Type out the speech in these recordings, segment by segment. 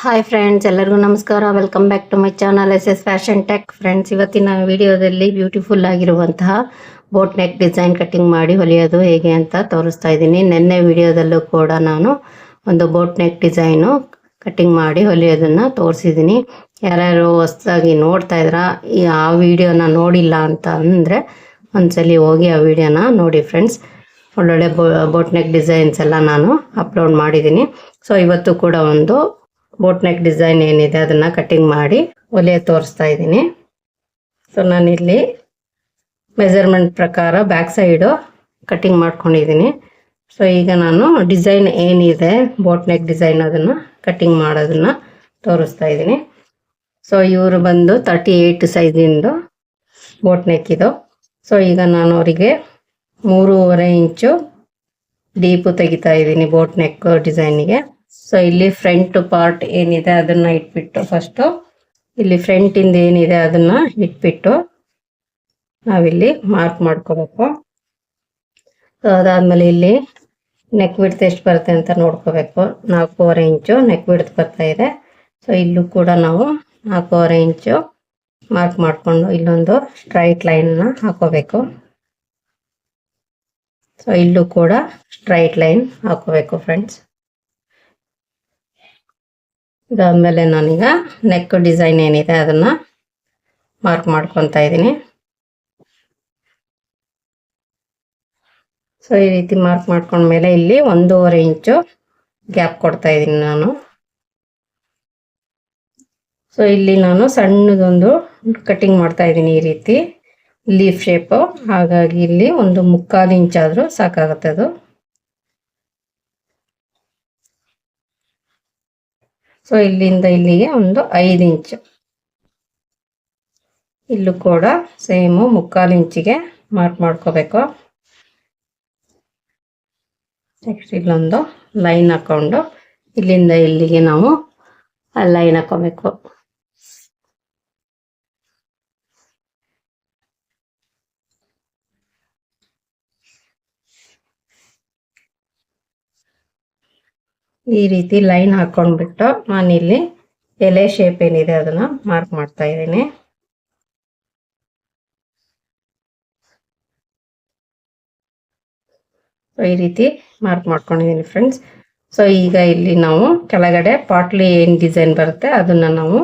Hi friends ಎಲ್ಲರಿಗೂ ನಮಸ್ಕಾರ. Welcome back to my channel S S fashion tech friends ಇವತ್ತಿನ ವಿಡಿಯೋದಲ್ಲಿ ಬ್ಯೂಟಿಫುಲ್ ಆಗಿರುವಂತಹ ಬೋಟ್ ನೆಕ್ ಡಿಸೈನ್ ಕಟ್ಟಿಂಗ್ ಮಾಡಿ ಹೊಲಿಯೋದು ಹೇಗೆ ಅಂತ ತೋರಿಸ್ತಾ ಇದ್ದೀನಿ. ನಿನ್ನೆ ವಿಡಿಯೋದಲ್ಲೂ ಕೂಡ ನಾನು ಒಂದು ಬೋಟ್ ನೆಕ್ ಡಿಸೈನು ಕಟ್ಟಿಂಗ್ ಮಾಡಿ ಹೊಲಿಯೋದನ್ನ ತೋರಿಸಿದ್ದೀನಿ. ಯಾರ್ಯಾರು ಹೊಸದಾಗಿ ನೋಡ್ತಾ ಇದ್ರ ಆ ವಿಡಿಯೋನ ನೋಡಿಲ್ಲ ಅಂತ ಅಂದರೆ ಒಂದ್ಸಲಿ ಹೋಗಿ ಆ ವಿಡಿಯೋನ ನೋಡಿ ಫ್ರೆಂಡ್ಸ್ ಒಳ್ಳೊಳ್ಳೆ ಬೋಟ್ ನೆಕ್ ಡಿಸೈನ್ಸ್ ಎಲ್ಲ ನಾನು ಅಪ್ಲೋಡ್ ಮಾಡಿದ್ದೀನಿ. ಸೊ ಇವತ್ತು ಕೂಡ ಒಂದು ಬೋಟ್ ನೆಕ್ ಡಿಸೈನ್ ಏನಿದೆ ಅದನ್ನ ಕಟ್ಟಿಂಗ್ ಮಾಡಿ ಒಲೆ ತೋರಿಸ್ತಾ ಇದ್ದೀನಿ. ಸೊ ನಾನಿಲ್ಲಿ ಮೆಜರ್ಮೆಂಟ್ ಪ್ರಕಾರ ಬ್ಯಾಕ್ ಸೈಡು ಕಟ್ಟಿಂಗ್ ಮಾಡ್ಕೊಂಡಿದ್ದೀನಿ. ಸೊ ಈಗ ನಾನು ಡಿಸೈನ್ ಏನಿದೆ ಬೋಟ್ ನೆಕ್ ಡಿಸೈನ್ ಅದನ್ನು ಕಟ್ಟಿಂಗ್ ಮಾಡೋದನ್ನು ತೋರಿಸ್ತಾ ಇದ್ದೀನಿ. ಸೊ ಇವರು ಬಂದು ತರ್ಟಿ ಏಯ್ಟ್ ಸೈಜಿಂದು ಬೋಟ್ ನೆಕ್ ಇದು. ಸೊ ಈಗ ನಾನು ಅವರಿಗೆ ಮೂರುವರೆ ಇಂಚು ಡೀಪು ತೆಗಿತಾ ಇದ್ದೀನಿ ಬೋಟ್ ನೆಕ್ ಡಿಸೈನಿಗೆ ಸೊ ಇಲ್ಲಿ ಫ್ರಂಟ್ ಪಾರ್ಟ್ ಏನಿದೆ ಅದನ್ನ ಇಟ್ಬಿಟ್ಟು ಫಸ್ಟು ಇಲ್ಲಿ ಫ್ರಂಟ್ ಇಂದ ಏನಿದೆ ಅದನ್ನ ಇಟ್ಬಿಟ್ಟು ನಾವಿಲ್ಲಿ ಮಾರ್ಕ್ ಮಾಡ್ಕೋಬೇಕು. ಸೊ ಅದಾದಮೇಲೆ ಇಲ್ಲಿ ನೆಕ್ ಬಿಡ್ತ್ ಎಷ್ಟು ಬರುತ್ತೆ ಅಂತ ನೋಡ್ಕೋಬೇಕು. ನಾಲ್ಕೂವರೆ ಇಂಚು ನೆಕ್ ಬಿಡ್ತ್ ಬರ್ತಾ ಇದೆ. ಸೊ ಇಲ್ಲೂ ಕೂಡ ನಾವು ನಾಲ್ಕೂವರೆ ಇಂಚು ಮಾರ್ಕ್ ಮಾಡಿಕೊಂಡು ಇಲ್ಲೊಂದು ಸ್ಟ್ರೈಟ್ ಲೈನ್ನ ಹಾಕೋಬೇಕು. ಸೊ ಇಲ್ಲೂ ಕೂಡ ಸ್ಟ್ರೈಟ್ ಲೈನ್ ಹಾಕೋಬೇಕು ಫ್ರೆಂಡ್ಸ್ ಇದಾದ್ಮೇಲೆ ನಾನೀಗ ನೆಕ್ ಡಿಸೈನ್ ಏನಿದೆ ಅದನ್ನು ಮಾರ್ಕ್ ಮಾಡ್ಕೊತಾ ಇದ್ದೀನಿ. ಸೊ ಈ ರೀತಿ ಮಾರ್ಕ್ ಮಾಡ್ಕೊಂಡ್ಮೇಲೆ ಇಲ್ಲಿ ಒಂದೂವರೆ ಇಂಚು ಗ್ಯಾಪ್ ಕೊಡ್ತಾ ಇದ್ದೀನಿ ನಾನು. ಸೊ ಇಲ್ಲಿ ನಾನು ಸಣ್ಣದೊಂದು ಕಟಿಂಗ್ ಮಾಡ್ತಾ ಇದ್ದೀನಿ ಈ ರೀತಿ ಲೀಫ್ ಶೇಪು ಹಾಗಾಗಿ ಇಲ್ಲಿ ಒಂದು ಮುಕ್ಕಾಲು ಇಂಚಾದರೂ ಸಾಕಾಗುತ್ತೆ ಅದು. ಸೊ ಇಲ್ಲಿಂದ ಇಲ್ಲಿಗೆ ಒಂದು ಐದು ಇಂಚು ಇಲ್ಲೂ ಕೂಡ ಸೇಮು ಮುಕ್ಕಾಲು ಇಂಚಿಗೆ ಮಾರ್ಕ್ ಮಾಡ್ಕೋಬೇಕು. ನೆಕ್ಸ್ಟ್ ಇಲ್ಲೊಂದು ಲೈನ್ ಹಾಕ್ಕೊಂಡು ಇಲ್ಲಿಂದ ಇಲ್ಲಿಗೆ ನಾವು ಲೈನ್ ಹಾಕೋಬೇಕು. ಈ ರೀತಿ ಲೈನ್ ಹಾಕೊಂಡ್ಬಿಟ್ಟು ನಾನಿಲ್ಲಿ ಎಲೆ ಶೇಪ್ ಏನಿದೆ ಅದನ್ನ ಮಾರ್ಕ್ ಮಾಡ್ತಾ ಇದ್ದೀನಿ. ಸೊ ಈ ರೀತಿ ಮಾರ್ಕ್ ಮಾಡ್ಕೊಂಡಿದ್ದೀನಿ ಫ್ರೆಂಡ್ಸ್ ಸೊ ಈಗ ಇಲ್ಲಿ ನಾವು ಕೆಳಗಡೆ ಪಾಟ್ಲಿ ಏನು ಡಿಸೈನ್ ಬರುತ್ತೆ ಅದನ್ನ ನಾವು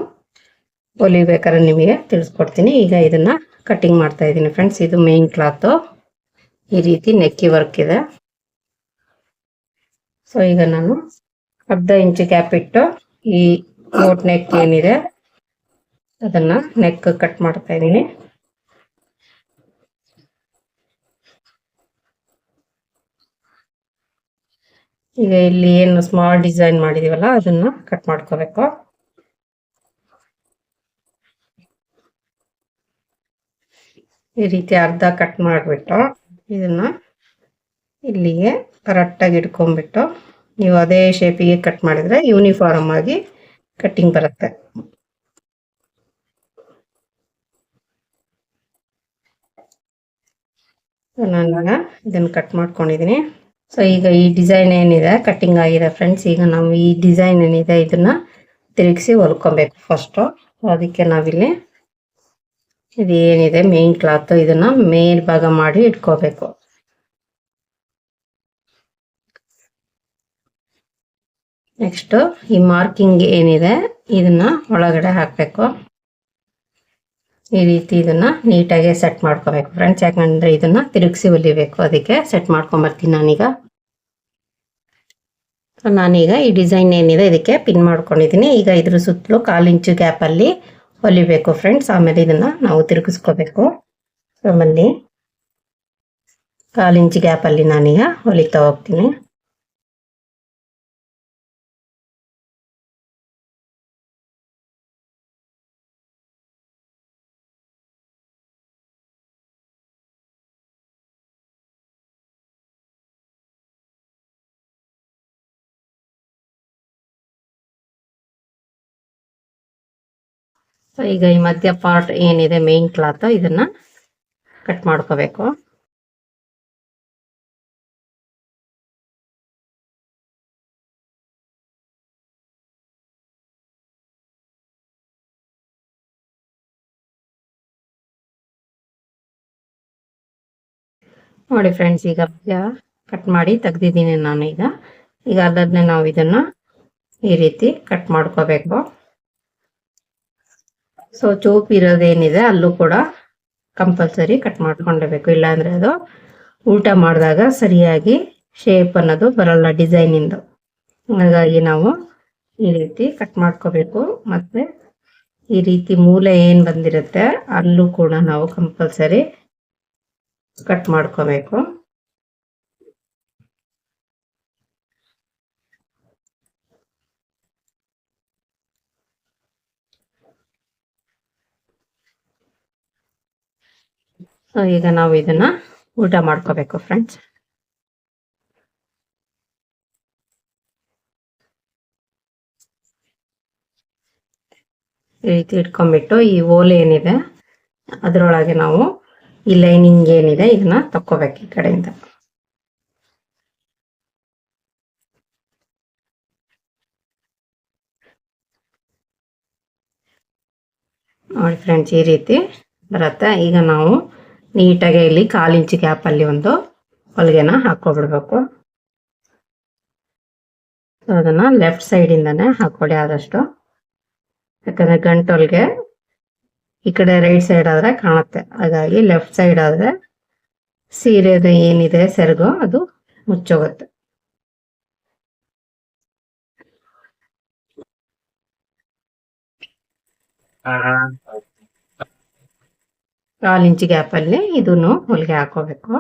ಹೊಲಿಬೇಕಾದ್ರೆ ನಿಮಗೆ ತಿಳಿಸ್ಕೊಡ್ತೀನಿ. ಈಗ ಇದನ್ನ ಕಟಿಂಗ್ ಮಾಡ್ತಾ ಇದ್ದೀನಿ ಫ್ರೆಂಡ್ಸ್ ಇದು ಮೇನ್ ಕ್ಲಾತು ಈ ರೀತಿ ನೆಕ್ಕಿ ವರ್ಕ್ ಇದೆ. ಸೊ ಈಗ ನಾನು ಅರ್ಧ ಇಂಚು ಗ್ಯಾಪ್ ಇಟ್ಟು ಈ ಬೋಟ್ ನೆಕ್ ಏನಿದೆ, ಅದನ್ನ ನೆಕ್ ಕಟ್ ಮಾಡ್ತಾ ಇದ್ದೀನಿ. ಈಗ ಇಲ್ಲಿ ಏನು ಸ್ಮಾಲ್ ಡಿಸೈನ್ ಮಾಡಿದೀವಲ್ಲ, ಅದನ್ನ ಕಟ್ ಮಾಡ್ಕೋಬೇಕು. ಈ ರೀತಿ ಅರ್ಧ ಕಟ್ ಮಾಡಿಬಿಟ್ಟು, ಇದನ್ನ ಇಲ್ಲಿಗೆ ಕರೆಕ್ಟಾಗಿ ಇಟ್ಕೊಂಡ್ಬಿಟ್ಟು ನೀವು ಅದೇ ಶೇಪಿಗೆ ಕಟ್ ಮಾಡಿದ್ರೆ ಯೂನಿಫಾರ್ಮ್ ಆಗಿ ಕಟ್ಟಿಂಗ್ ಬರುತ್ತೆ. ನಾನು ಇದನ್ನ ಕಟ್ ಮಾಡ್ಕೊಂಡಿದ್ದೀನಿ ಸೊ ಈಗ ಈ ಡಿಸೈನ್ ಏನಿದೆ ಕಟ್ಟಿಂಗ್ ಆಗಿದೆ ಫ್ರೆಂಡ್ಸ್ ಈಗ ನಾವು ಈ ಡಿಸೈನ್ ಏನಿದೆ ಇದನ್ನ ತಿರುಗಿಸಿ ಹೊಲ್ಕೊಬೇಕು ಫಸ್ಟು ಅದಕ್ಕೆ ನಾವಿಲ್ಲಿ ಇದು ಏನಿದೆ ಮೇನ್ ಕ್ಲಾತ್ ಇದನ್ನ ಮೇಲ್ಭಾಗ ಮಾಡಿ ಇಟ್ಕೋಬೇಕು. ನೆಕ್ಸ್ಟ್ ಈ ಮಾರ್ಕಿಂಗ್ ಏನಿದೆ, ಇದನ್ನು ಒಳಗಡೆ ಹಾಕಬೇಕು. ಈ ರೀತಿ ಇದನ್ನು ನೀಟಾಗಿ ಸೆಟ್ ಮಾಡ್ಕೋಬೇಕು ಫ್ರೆಂಡ್ಸ್ ಯಾಕಂದರೆ ಇದನ್ನು ತಿರುಗಿಸಿ ಹೊಲಿಬೇಕು, ಅದಕ್ಕೆ ಸೆಟ್ ಮಾಡ್ಕೊಂಬರ್ತೀನಿ ನಾನೀಗ. ನಾನೀಗ ಈ ಡಿಸೈನ್ ಏನಿದೆ, ಇದಕ್ಕೆ ಪಿನ್ ಮಾಡ್ಕೊಂಡಿದ್ದೀನಿ. ಈಗ ಇದ್ರ ಸುತ್ತಲೂ ಕಾಲು ಇಂಚು ಗ್ಯಾಪಲ್ಲಿ ಹೊಲಿಬೇಕು ಫ್ರೆಂಡ್ಸ್ ಆಮೇಲೆ ಇದನ್ನು ನಾವು ತಿರುಗಿಸ್ಕೋಬೇಕು. ನಮ್ಮಲ್ಲಿ ಕಾಲು ಇಂಚು ಗ್ಯಾಪಲ್ಲಿ ನಾನೀಗ ಹೊಲಿತಾ ಹೋಗ್ತೀನಿ. ಸೊ ಈಗ ಈ ಮಧ್ಯ ಪಾರ್ಟ್ ಏನಿದೆ ಮೇನ್ ಕ್ಲಾತ್ ಇದನ್ನ ಕಟ್ ಮಾಡ್ಕೋಬೇಕು. ನೋಡಿ ಫ್ರೆಂಡ್ಸ್ ಈಗ ಕಟ್ ಮಾಡಿ ತೆಗ್ದಿದ್ದೀನಿ ನಾನು ಈಗ ಈಗ ಅದನ್ನೇ ನಾವು ಇದನ್ನ ಈ ರೀತಿ ಕಟ್ ಮಾಡ್ಕೋಬೇಕು. ಸೊ ಚೂಪ್ ಇರೋದೇನಿದೆ, ಅಲ್ಲೂ ಕೂಡ ಕಂಪಲ್ಸರಿ ಕಟ್ ಮಾಡ್ಕೊಂಡಿರ್ಬೇಕು ಇಲ್ಲಾಂದ್ರೆ ಅದು ಊಟ ಮಾಡಿದಾಗ ಸರಿಯಾಗಿ ಶೇಪ್ ಅನ್ನೋದು ಬರಲ್ಲ ಡಿಸೈನಿಂದು ಹಾಗಾಗಿ ನಾವು ಈ ರೀತಿ ಕಟ್ ಮಾಡ್ಕೋಬೇಕು. ಮತ್ತೆ ಈ ರೀತಿ ಮೂಲೆ ಏನು ಬಂದಿರುತ್ತೆ, ಅಲ್ಲೂ ಕೂಡ ನಾವು ಕಂಪಲ್ಸರಿ ಕಟ್ ಮಾಡ್ಕೋಬೇಕು. ಸೊ ಈಗ ನಾವು ಇದನ್ನ ಊಟ ಮಾಡ್ಕೋಬೇಕು ಫ್ರೆಂಡ್ಸ್ ಈ ರೀತಿ ಇಟ್ಕೊಂಡ್ಬಿಟ್ಟು ಈ ಓಲೆ ಏನಿದೆ, ಅದರೊಳಗೆ ನಾವು ಈ ಲೈನಿಂಗ್ ಏನಿದೆ, ಇದನ್ನ ತಕ್ಕೋಬೇಕು ಈ ಕಡೆಯಿಂದ. ನೋಡಿ ಫ್ರೆಂಡ್ಸ್ ಈ ರೀತಿ ಬರುತ್ತೆ. ಈಗ ನಾವು ನೀಟಾಗಿ ಇಲ್ಲಿ ಕಾಲು ಇಂಚು ಗ್ಯಾಪಲ್ಲಿ ಒಂದು ಹೊಲಿಗೆನ ಹಾಕೊಬಿಡ್ಬೇಕು. ಅದನ್ನ ಲೆಫ್ಟ್ ಸೈಡಿಂದನೇ ಹಾಕ್ಕೊಡಿ ಆದಷ್ಟು. ಯಾಕಂದರೆ ಗಂಟು ಹೊಲಿಗೆ ಈ ಕಡೆ ರೈಟ್ ಸೈಡ್ ಆದ್ರೆ ಕಾಣುತ್ತೆ. ಹಾಗಾಗಿ ಲೆಫ್ಟ್ ಸೈಡ್ ಆದ್ರೆ ಸೀರೆದು ಏನಿದೆ ಸೆರಗು ಅದು ಮುಚ್ಚೋಗುತ್ತೆ. ಕಾಲು ಇಂಚ್ ಗ್ಯಾಪ್ ಅಲ್ಲಿ ಇದನ್ನು ಹೊಲಿಗೆ ಹಾಕೋಬೇಕು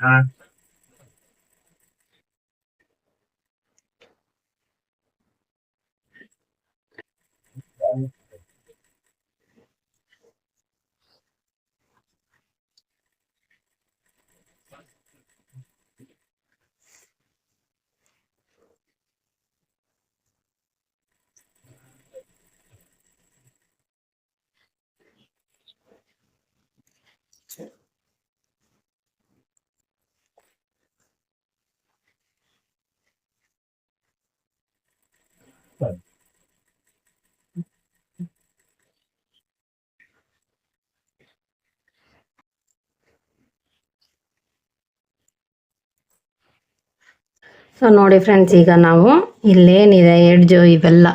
time. ಸೊ ನೋಡಿ ಫ್ರೆಂಡ್ಸ್ ಈಗ ನಾವು ಇಲ್ಲೇನಿದೆ, ಎಡ್ಜು ಇವೆಲ್ಲ.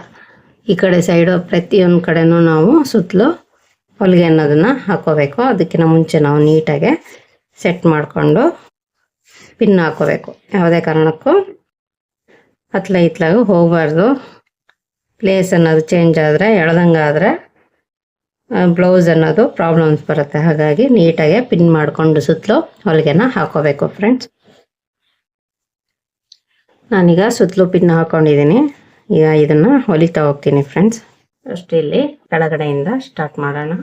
ಈ ಕಡೆ ಸೈಡು ಪ್ರತಿಯೊಂದು ಕಡೆನೂ ನಾವು ಸುತ್ತಲೂ ಹೊಲಿಗೆ ಅನ್ನೋದನ್ನು ಹಾಕೋಬೇಕು. ಅದಕ್ಕಿಂತ ಮುಂಚೆ ನಾವು ನೀಟಾಗೆ ಸೆಟ್ ಮಾಡಿಕೊಂಡು ಪಿನ್ ಹಾಕೋಬೇಕು. ಯಾವುದೇ ಕಾರಣಕ್ಕೂ ಹತ್ಲ ಇತ್ಲಾಗ ಹೋಗಬಾರ್ದು. ಪ್ಲೇಸ್ ಅನ್ನೋದು ಚೇಂಜ್ ಆದರೆ ಎಳ್ದಂಗಾದರೆ ಬ್ಲೌಸ್ ಅನ್ನೋದು ಪ್ರಾಬ್ಲಮ್ಸ್ ಬರುತ್ತೆ. ಹಾಗಾಗಿ ನೀಟಾಗೆ ಪಿನ್ ಮಾಡಿಕೊಂಡು ಸುತ್ತಲೂ ಹೊಲಿಗೆನ ಹಾಕೋಬೇಕು ಫ್ರೆಂಡ್ಸ್ ನಾನೀಗ ಸುತ್ತಲೂ ಪಿನ್ ಹಾಕೊಂಡಿದ್ದೀನಿ. ಈಗ ಇದನ್ನು ಹೊಲಿತಾ ಹೋಗ್ತೀನಿ ಫ್ರೆಂಡ್ಸ್ ಅಷ್ಟು ಇಲ್ಲಿ ಕೆಳಗಡೆಯಿಂದ ಸ್ಟಾರ್ಟ್ ಮಾಡೋಣ.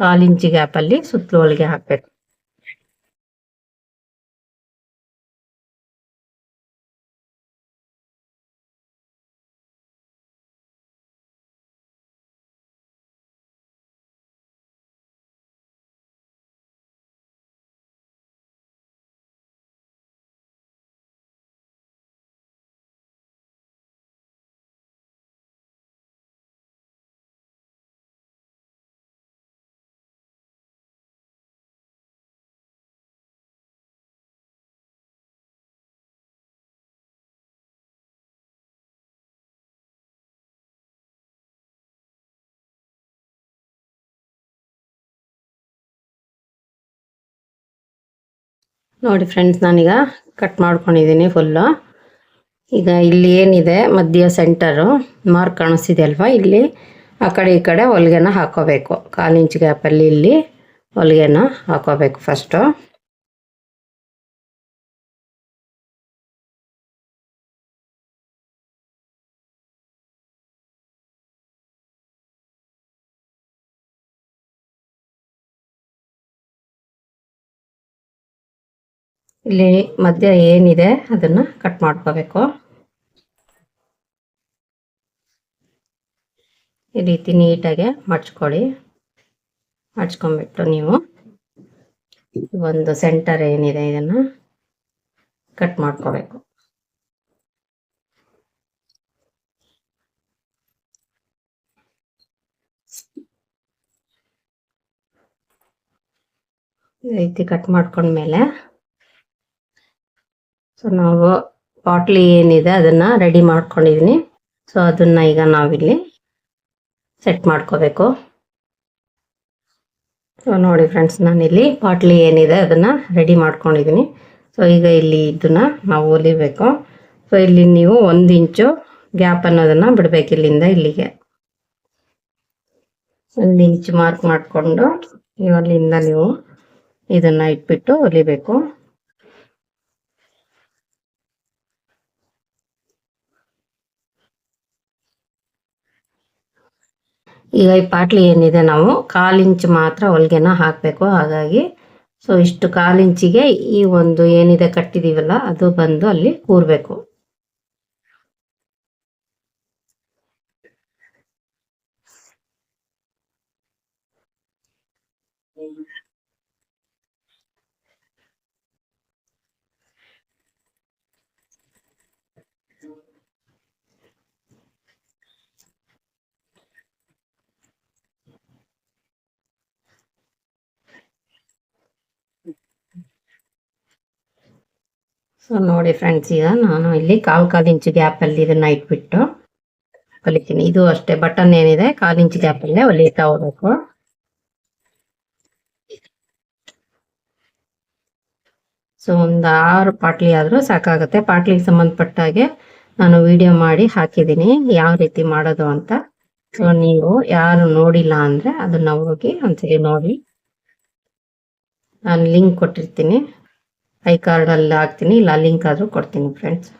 ಕಾಲಿಂಚಿ ಗ್ಯಾಪ್ ಗ್ಯಾಪಲ್ಲಿ ಸುತ್ತಲೂ ಹೊಲಿಗೆ ಹಾಕಬೇಕು. ನೋಡಿ ಫ್ರೆಂಡ್ಸ್ ನಾನೀಗ ಕಟ್ ಮಾಡ್ಕೊಂಡಿದ್ದೀನಿ ಫುಲ್ಲು ಈಗ ಇಲ್ಲಿ ಏನಿದೆ? ಮಧ್ಯ ಸೆಂಟರು ಮಾರ್ಕ್ ಕಾಣಿಸ್ತಿದೆ ಅಲ್ವಾ? ಇಲ್ಲಿ ಆ ಕಡೆ ಈ ಕಡೆ ಹೊಲಿಗೆನ ಹಾಕೋಬೇಕು. ಕಾಲು ಇಂಚ್ ಗ್ಯಾಪಲ್ಲಿ ಇಲ್ಲಿ ಹೊಲಿಗೆನ ಹಾಕೋಬೇಕು ಫಸ್ಟು ಇಲ್ಲಿ ಮಧ್ಯ ಏನಿದೆ ಅದನ್ನ ಕಟ್ ಮಾಡ್ಕೋಬೇಕು. ಈ ರೀತಿ ನೀಟಾಗಿ ಮಡ್ಚ್ಕೊಳ್ಳಿ. ಮಡ್ಚ್ಕೊಂಡ್ಬಿಟ್ಟು ನೀವು ಒಂದು ಸೆಂಟರ್ ಏನಿದೆ ಇದನ್ನ ಕಟ್ ಮಾಡ್ಕೋಬೇಕು. ಈ ರೀತಿ ಕಟ್ ಮಾಡ್ಕೊಂಡ್ಮೇಲೆ ಸೊ ನಾವು ಬಾಟ್ಲಿ ಏನಿದೆ ಅದನ್ನ ರೆಡಿ ಮಾಡ್ಕೊಂಡಿದ್ದೀನಿ ಸೊ ಅದನ್ನ ಈಗ ನಾವಿಲ್ಲಿ ಸೆಟ್ ಮಾಡ್ಕೋಬೇಕು. ಸೊ ನೋಡಿ ಫ್ರೆಂಡ್ಸ್ ನಾನಿಲ್ಲಿ ಬಾಟ್ಲಿ ಏನಿದೆ ಅದನ್ನ ರೆಡಿ ಮಾಡ್ಕೊಂಡಿದ್ದೀನಿ ಸೊ ಈಗ ಇಲ್ಲಿ ಇದನ್ನ ನಾವು ಹೊಲಿಬೇಕು. ಸೊ ಇಲ್ಲಿ ನೀವು ಒಂದು ಇಂಚು ಗ್ಯಾಪ್ ಅನ್ನೋದನ್ನ ಬಿಡ್ಬೇಕು ಇಲ್ಲಿಂದ ಇಲ್ಲಿಗೆ. ಒಂದು ಇಂಚು ಮಾರ್ಕ್ ಮಾಡಿಕೊಂಡು ನೀವು ಅಲ್ಲಿಂದ ನೀವು ಇದನ್ನ ಇಟ್ಬಿಟ್ಟು ಹೊಲಿಬೇಕು. ಈಗ ಈ ಪಾಟ್ಲಿ ಏನಿದೆ ನಾವು ಕಾಲು ಇಂಚ್ ಮಾತ್ರ ಹೊಲಿಗೆನ ಹಾಕಬೇಕು. ಹಾಗಾಗಿ ಸೊ ಇಷ್ಟು ಕಾಲು ಇಂಚಿಗೆ ಈ ಒಂದು ಏನಿದೆ ಕಟ್ಟಿದ್ದೀವಲ್ಲ ಅದು ಬಂದು ಅಲ್ಲಿ ಕೂರ್ಬೇಕು. ಸೊ ನೋಡಿ ಫ್ರೆಂಡ್ಸ್ ಈಗ ನಾನು ಇಲ್ಲಿ ಕಾಲು ಕಾಲು ಇಂಚು ಗ್ಯಾಪ್ ಅಲ್ಲಿ ಇದನ್ನ ಇಟ್ಬಿಟ್ಟು ಹೊಲಿತೀನಿ ಇದು ಅಷ್ಟೇ ಬಟನ್ ಏನಿದೆ, ಕಾಲು ಇಂಚು ಗ್ಯಾಪ್ ಅಲ್ಲೇ ಹೊಲಿತಾ ಹೋಗ್ಬೇಕು. ಸೊ ಒಂದು ಆರು ಪಾಟ್ಲಿ ಆದ್ರೂ ಸಾಕಾಗುತ್ತೆ. ಪಾಟ್ಲಿಗೆ ಸಂಬಂಧಪಟ್ಟಾಗೆ ನಾನು ವಿಡಿಯೋ ಮಾಡಿ ಹಾಕಿದ್ದೀನಿ. ಯಾವ ರೀತಿ ಮಾಡೋದು ಅಂತ. ಸೊ ನೀವು ಯಾರು ನೋಡಿಲ್ಲ ಅಂದ್ರೆ ಅದನ್ನ ಹೋಗಿ ಒಂದ್ಸರಿ ನೋಡಿ. ನಾನು ಲಿಂಕ್ ಕೊಟ್ಟಿರ್ತೀನಿ. ಐ ಕಾರ್ಡಲ್ಲಿ ಹಾಕ್ತೀನಿ ಇಲ್ಲ ಲಿಂಕ್ ಆದರೂ ಕೊಡ್ತೀನಿ ಫ್ರೆಂಡ್ಸ್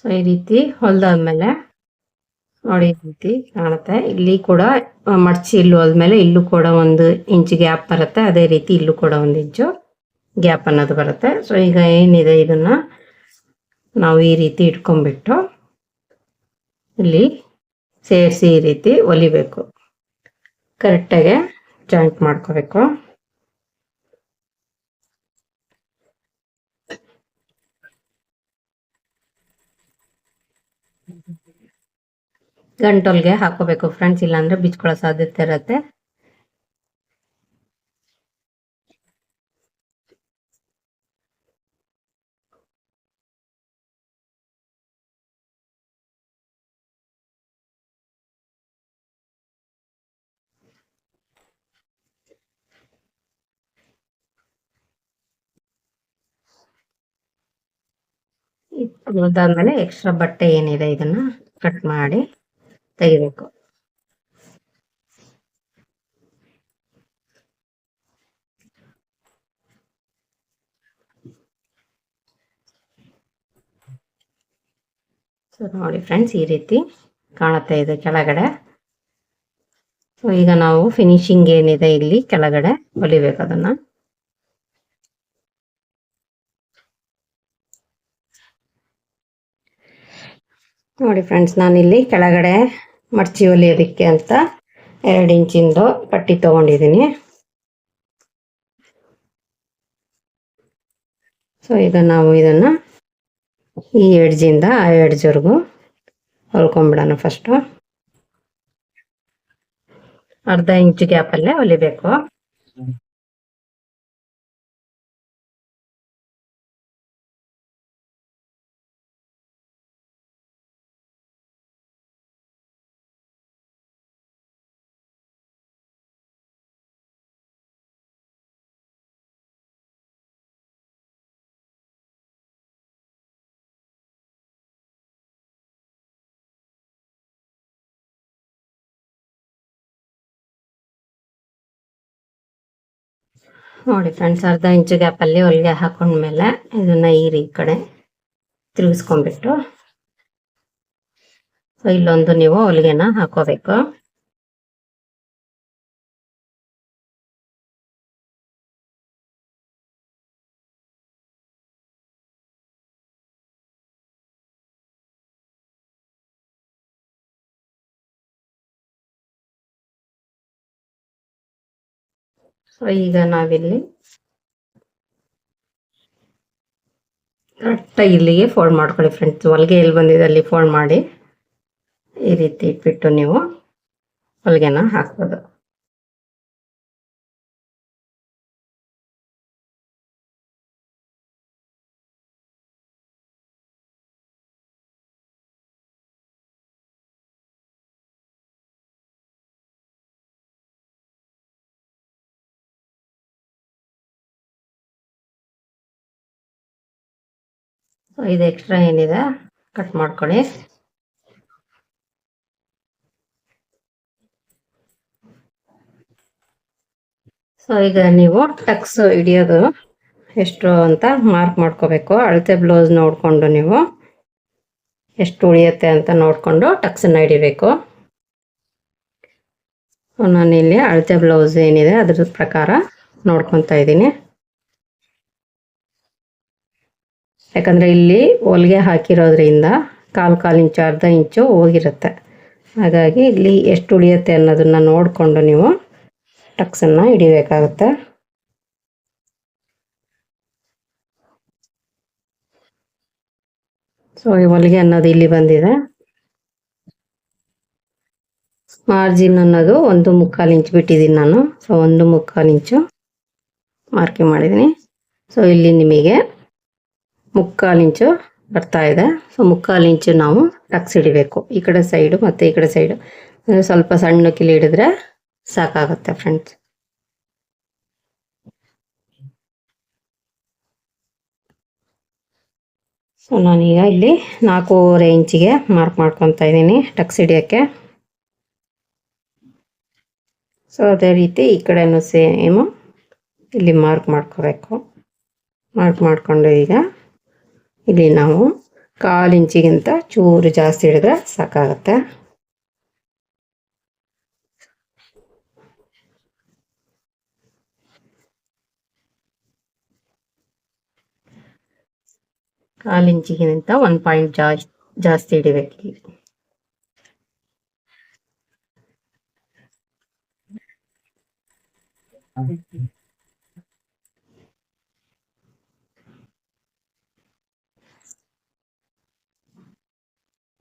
ಸೊ ಈ ರೀತಿ ಹೊಲ್ದಾದ್ಮೇಲೆ ನೋಡಿ ರೀತಿ ಕಾಣುತ್ತೆ. ಇಲ್ಲಿ ಕೂಡ ಮಡಚಿ ಇಲ್ಲೂ ಹೋದ್ಮೇಲೆ ಇಲ್ಲೂ ಕೂಡ ಒಂದು ಇಂಚ್ ಗ್ಯಾಪ್ ಬರುತ್ತೆ. ಅದೇ ರೀತಿ ಇಲ್ಲೂ ಕೂಡ ಒಂದು ಇಂಚು ಗ್ಯಾಪ್ ಅನ್ನೋದು ಬರುತ್ತೆ. ಸೊ ಈಗ ಏನಿದೆ ಇದನ್ನ ನಾವು ಈ ರೀತಿ ಇಟ್ಕೊಂಡ್ಬಿಟ್ಟು ಇಲ್ಲಿ ಸೇರಿಸಿ ಈ ರೀತಿ ಹೊಲಿಬೇಕು ಕರೆಕ್ಟಾಗಿ ಜಾಯಿಂಟ್ ಮಾಡ್ಕೋಬೇಕು. ಗಂಟೊಲ್ಗೆ ಹಾಕೋಬೇಕು ಫ್ರೆಂಡ್ಸ್ ಇಲ್ಲಾಂದ್ರೆ ಬಿಚ್ಕೊಳ್ಳೋ ಸಾಧ್ಯತೆ ಇರುತ್ತೆ. ಇದಾದ್ಮೇಲೆ ಎಕ್ಸ್ಟ್ರಾ ಬಟ್ಟೆ ಏನಿದೆ ಇದನ್ನ ಕಟ್ ಮಾಡಿ. ತೆಗಿಬೇಕು ಸೊ ನೋಡಿ ಫ್ರೆಂಡ್ಸ್ ಈ ರೀತಿ ಕಾಣುತ್ತೆ ಇದು ಕೆಳಗಡೆ. ಸೊ ಈಗ ನಾವು ಫಿನಿಶಿಂಗ್ ಏನಿದೆ ಇಲ್ಲಿ ಕೆಳಗಡೆ ಹೊಲಿಬೇಕು ಅದನ್ನ. ನೋಡಿ ಫ್ರೆಂಡ್ಸ್ ನಾನಿಲ್ಲಿ ಕೆಳಗಡೆ ಮಡ್ಚಿ ಹೊಲಿಯೋದಕ್ಕೆ ಅಂತ ಎರಡು ಇಂಚಿಂದು ಪಟ್ಟಿ ತೊಗೊಂಡಿದ್ದೀನಿ. ಸೊ ಈಗ ನಾವು ಇದನ್ನ ಈ ಎಡ್ಜಿಂದ ಆ ಎಡ್ಜ್ವರೆಗೂ ಹೊಲ್ಕೊಂಬಿಡೋಣ ಫಸ್ಟು ಅರ್ಧ ಇಂಚು ಗ್ಯಾಪಲ್ಲೇ ಹೊಲಿಬೇಕು ನೋಡಿ ಫ್ರೆಂಡ್ಸ್, ಅರ್ಧ ಇಂಚು ಗ್ಯಾಪಲ್ಲಿ ಹೊಲಿಗೆ ಹಾಕೊಂಡ್ಮೇಲೆ ಇದನ್ನ ಈ ರೀ ಕಡೆ ತಿರುಗಿಸ್ಕೊಂಡ್ಬಿಟ್ಟು, ಸೊ ಇಲ್ಲೊಂದು ನೀವು ಹೊಲಿಗೆನ ಹಾಕೋಬೇಕು. ಸೊ ಈಗ ನಾವಿಲ್ಲಿ ಕರೆಕ್ಟಾಗಿ ಇಲ್ಲಿಗೆ ಫೋಲ್ಡ್ ಮಾಡ್ಕೊಳ್ಳಿ ಫ್ರೆಂಡ್ಸ್ ಹೊಲಿಗೆ ಎಲ್ಲಿ ಬಂದಿದೆ ಅಲ್ಲಿ ಫೋಲ್ಡ್ ಮಾಡಿ ಈ ರೀತಿ ಇಟ್ಬಿಟ್ಟು ನೀವು ಹೊಲಿಗೆನ ಹಾಕ್ಬೋದು. ಸೊ ಇದು ಎಕ್ಸ್ಟ್ರಾ ಏನಿದೆ? ಕಟ್ ಮಾಡ್ಕೊಳ್ಳಿ. ಸೊ ಈಗ ನೀವು ಟಕ್ಸ್ ಹಿಡಿಯೋದು ಎಷ್ಟು ಅಂತ ಮಾರ್ಕ್ ಮಾಡ್ಕೋಬೇಕು. ಅಳತೆ ಬ್ಲೌಸ್ ನೋಡಿಕೊಂಡು ನೀವು ಎಷ್ಟು ಉಳಿಯುತ್ತೆ ಅಂತ ನೋಡಿಕೊಂಡು ಟಕ್ಸನ್ನು ಹಿಡಿಬೇಕು. ನಾನಿಲ್ಲಿ ಅಳತೆ ಬ್ಲೌಸ್ ಏನಿದೆ ಅದ್ರ ಪ್ರಕಾರ ನೋಡ್ಕೊತಾ ಇದ್ದೀನಿ. ಯಾಕಂದರೆ ಇಲ್ಲಿ ಹೊಲಿಗೆ ಹಾಕಿರೋದ್ರಿಂದ ಕಾಲು ಕಾಲು ಇಂಚು ಅರ್ಧ ಇಂಚು ಹೋಗಿರುತ್ತೆ. ಹಾಗಾಗಿ ಇಲ್ಲಿ ಎಷ್ಟು ಉಳಿಯುತ್ತೆ ಅನ್ನೋದನ್ನು ನೋಡಿಕೊಂಡು ನೀವು ಟಕ್ಸನ್ನು ಹಿಡಿಬೇಕಾಗುತ್ತೆ. ಸೊ ಈ ಹೊಲಿಗೆ ಅನ್ನೋದು ಇಲ್ಲಿ ಬಂದಿದೆ. ಮಾರ್ಜಿನ್ ಅನ್ನೋದು ಒಂದು ಮುಕ್ಕಾಲು ಇಂಚು ಬಿಟ್ಟಿದ್ದೀನಿ ನಾನು. ಸೊ ಒಂದು ಮುಕ್ಕಾಲು ಇಂಚು ಮಾರ್ಕಿಂಗ್ ಮಾಡಿದ್ದೀನಿ. ಸೊ ಇಲ್ಲಿ ನಿಮಗೆ ಮುಕ್ಕಾಲು ಇಂಚು ಬರ್ತಾ ಇದೆ. ಸೊ ಮುಕ್ಕಾಲು ಇಂಚು ನಾವು ಟಕ್ಸ್ ಹಿಡಿಬೇಕು. ಈ ಕಡೆ ಸೈಡು ಮತ್ತು ಈ ಕಡೆ ಸೈಡು ಸ್ವಲ್ಪ ಸಣ್ಣ ಕಿಲಿ ಹಿಡಿದ್ರೆ ಸಾಕಾಗುತ್ತೆ ಫ್ರೆಂಡ್ಸ್ ಸೊ ನಾನೀಗ ಇಲ್ಲಿ ನಾಲ್ಕೂವರೆ ಇಂಚಿಗೆ ಮಾರ್ಕ್ ಮಾಡ್ಕೊತಾ ಇದ್ದೀನಿ ಟಕ್ಸ್ ಹಿಡಿಯೋಕ್ಕೆ. ಸೊ ಅದೇ ರೀತಿ ಈ ಕಡೆನೂ ಸೇಮು ಇಲ್ಲಿ ಮಾರ್ಕ್ ಮಾಡ್ಕೋಬೇಕು. ಮಾರ್ಕ್ ಮಾಡಿಕೊಂಡು ಈಗ ಇಲ್ಲಿ ನಾವು ಕಾಲು ಇಂಚಿಗಿಂತ ಚೂರು ಜಾಸ್ತಿ ಹಿಡಿದ್ರೆ ಸಾಕಾಗತ್ತೆ. ಕಾಲು ಇಂಚಿಗಿಂತ ಒಂದು ಪಾಯಿಂಟ್ ಜಾಸ್ತಿ ಜಾಸ್ತಿ ಹಿಡಿಬೇಕು ಇಲ್ಲಿ.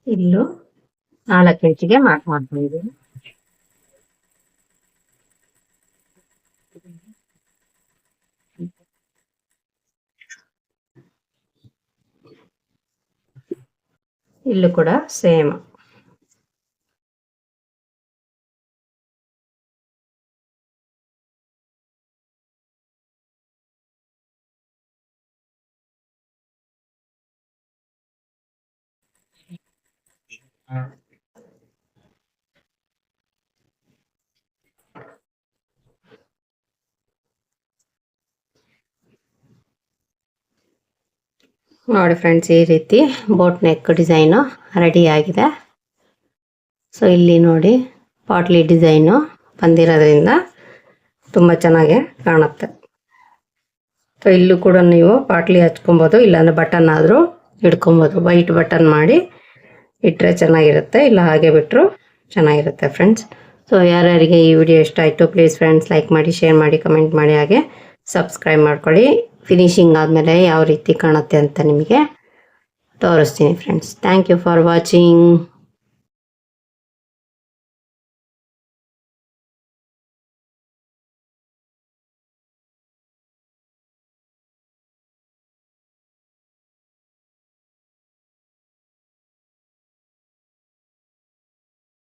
ಇಲ್ಲೂ ನಾಲ್ಕು ಇಂಚಿಗೆ ಮಾರ್ಕ್ ಮಾಡ್ಕೊಂಡಿದ್ದೀನಿ ಇಲ್ಲೂ ಕೂಡ ಸೇಮ್ ನೋಡಿ ಫ್ರೆಂಡ್ಸ್ ಈ ರೀತಿ ಬೋಟ್ ನೆಕ್ ಡಿಸೈನು ರೆಡಿ ಆಗಿದೆ. ಸೊ ಇಲ್ಲಿ ನೋಡಿ ಪಾಟ್ಲಿ ಡಿಸೈನು ಬಂದಿರೋದ್ರಿಂದ ತುಂಬ ಚೆನ್ನಾಗಿ ಕಾಣುತ್ತೆ. ಸೊ ಇಲ್ಲೂ ಕೂಡ ನೀವು ಪಾಟ್ಲಿ ಹಚ್ಕೊಬೋದು, ಇಲ್ಲಾಂದ್ರೆ ಬಟನ್ ಆದರೂ ಇಟ್ಕೊಬೋದು. ವೈಟ್ ಬಟನ್ ಮಾಡಿ ಇಟ್ಟರೆ ಚೆನ್ನಾಗಿರುತ್ತೆ, ಇಲ್ಲ ಹಾಗೆ ಬಿಟ್ಟರು ಚೆನ್ನಾಗಿರುತ್ತೆ ಫ್ರೆಂಡ್ಸ್ ಸೊ ಯಾರ್ಯಾರಿಗೆ ಈ ವಿಡಿಯೋ ಇಷ್ಟ ಆಯಿತು ಪ್ಲೀಸ್ ಫ್ರೆಂಡ್ಸ್ ಲೈಕ್ ಮಾಡಿ ಶೇರ್ ಮಾಡಿ ಕಮೆಂಟ್ ಮಾಡಿ ಹಾಗೆ ಸಬ್ಸ್ಕ್ರೈಬ್ ಮಾಡ್ಕೊಳ್ಳಿ. ಫಿನಿಶಿಂಗ್ ಆದಮೇಲೆ ಯಾವ ರೀತಿ ಕಾಣುತ್ತೆ ಅಂತ ನಿಮಗೆ ತೋರಿಸ್ತೀನಿ friends thank you for watching